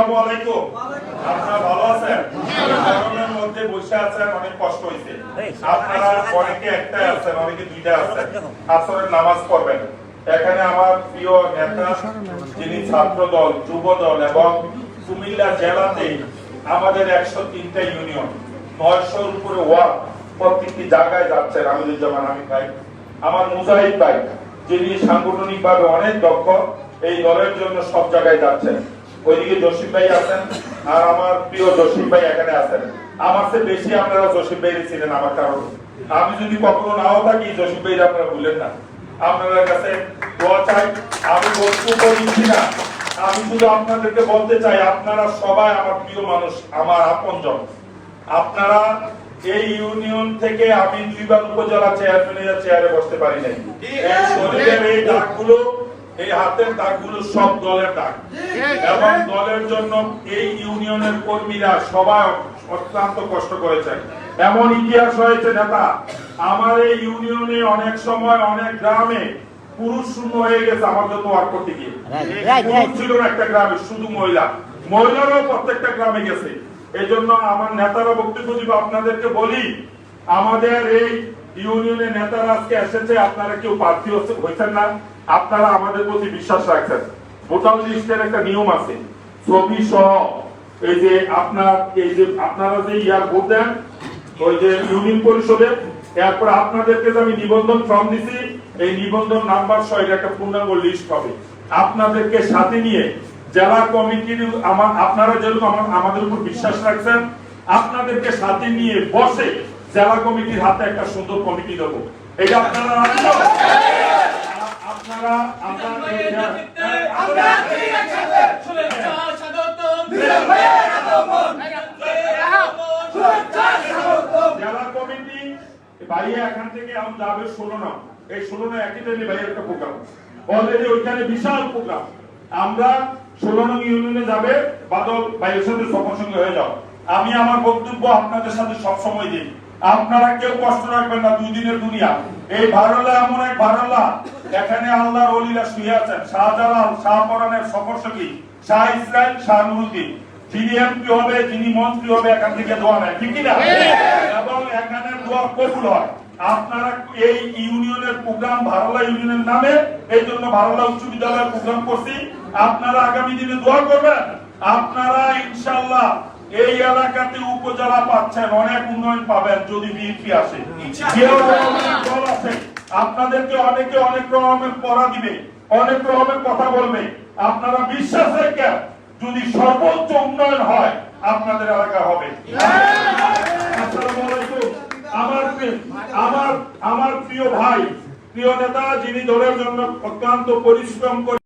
আসসালামু আলাইকুম। আপনারা ভালো আছেন? গরমের মধ্যে বসে আছেন অনেক কষ্ট হয়েছে। আপনারা অনেকে একটাই আছেন অনেকে দুইটা আছেন। আসরের নামাজ পড়বেন। এখানে আমার প্রিয় নেতা যিনি ছাত্র দল যুব দল এবং কুমিল্লা জেলাতে আমাদের একশো তিনটা ইউনিয়ন নয়শোর উপরে ওয়ার্ড প্রত্যেকটি জায়গায় যাচ্ছেন আমিরুজ্জামান আমি ভাই আমার মুজাহিদ ভাই যিনি সাংগঠনিক ভাবে অনেক দক্ষ এই দলের জন্য সব জায়গায় যাচ্ছেন। ওইদিকে জসিম ভাই আছেন আর আমার প্রিয় জসিম ভাই এখানে আছেন। আমার চেয়ে বেশি আপনারা জসিম ভাই ছিলেন আমার কারণ। আমি যদি কখনো নাও থাকি জসিম ভাই আপনারা ভুলেন না। আপনাদের কাছে দোয়া চাই আমি বক্তব্য দিচ্ছি না। আমি শুধু আপনাদেরকে বলতে চাই আপনারা সবাই আমার প্রিয় মানুষ আমার আপনজন। আপনারা এই ইউনিয়ন থেকে আমি দুইবার উপজেলা চেয়ারম্যানের চেয়ারে বসতে পারি নাই। এই শরীরের এই দাগগুলো এই হাতের দাগগুলো সব দলের দাগ। এবং দলের জন্য এই ইউনিয়নের কর্মীরা সবাই অত্যন্ত কষ্ট করেছেন। এমন ইতিহাস হয়েছে নেতা। আমার এই ইউনিয়নে অনেক সময় অনেক গ্রামে পুরুষ শূন্য হয়ে গেছে আমার জন্য ওয়ার্ক করতে গিয়ে। পুরুষ ছিল একটা গ্রামে শুধু মহিলা। মহিলারাও প্রত্যেকটা গ্রামে গেছে। এই জন্য আমার নেতারা বক্তব্য দিব আপনাদেরকে বলি আমাদের এই ইউনিয়নের নেতারা আজকে এসেছে, আপনারা কেউ প্রার্থী হয়েছেন না। আপনারা আমাদের প্রতি বিশ্বাস রাখছেন। ভোটার লিস্টের একটা নিয়ম আছে। ছবি সহ এই যে আপনার এই যে আপনারা যে ইয়ার ভোট দেন, ওই যে ইউনিয়ন পরিষদে, এরপর আপনাদেরকে আমি নিবন্ধন ফর্ম দিছি, এই নিবন্ধন নাম্বার সহ এটা একটা পূর্ণাঙ্গ লিস্ট হবে। আপনাদেরকে সাথে নিয়ে জেলা কমিটির আমার আপনারা যেরকম আমাদের উপর বিশ্বাস রাখছেন, আপনাদেরকে সাথে নিয়ে বসে জেলা কমিটির হাতে একটা সুন্দর কমিটি দেবো। এটা আপনারা আপনারা আপনারা জেলা কমিটি বাইরে এখান থেকে আমি যাবে ষোলো না। এই ষোলো না একই ট্রেনে বাইরে একটা প্রোগ্রাম অলরেডি ওইখানে বিশাল প্রোগ্রাম আমরা ষোলো নং ইউনিয়নে যাবে। বাদল বাইরের সাথে সঙ্গে সঙ্গে হয়ে যাও। আমি আমার বক্তব্য আপনাদের সাথে সব সময় দিই। আপনারা কেউ কষ্ট রাখবেন না দুই দিনের দুনিয়া। এই ভারলা এমন এক ভারলা এখানে আল্লাহর অলিরা শুয়ে আছেন। শাহজালাল শাহপরানের সফরসঙ্গী শাহ ইসরায়েল শাহ নুরুদ্দিন। যিনি এমপি হবে, যিনি মন্ত্রী হবে, এখান থেকে দোয়া নেয়। না এবং এখানে দোয়া কবুল হয়। আপনারা এই ইউনিয়নের প্রোগ্রাম ভারলা ইউনিয়নের নামে, এই জন্য ভারলা উচ্চ বিদ্যালয়ের প্রোগ্রাম করছি। আপনারা আগামী দিনে দোয়া করবেন। আপনারা ইনশাল্লাহ এই এলাকাতে উপজেলা পাচ্ছেন অনেক উন্নয়ন পাবেন যদি বিএনপি আসে। দল আছে আপনাদেরকে অনেকে অনেক রকমের পড়া দিবে অনেক রকমের কথা বলবে। আপনারা বিশ্বাস রেখে যদি সর্বোচ্চ উন্নয়ন হয় আপনাদের এলাকা হবে। আমার আমার আমার প্রিয় ভাই প্রিয় নেতা যিনি দলের জন্য অত্যন্ত পরিশ্রম করে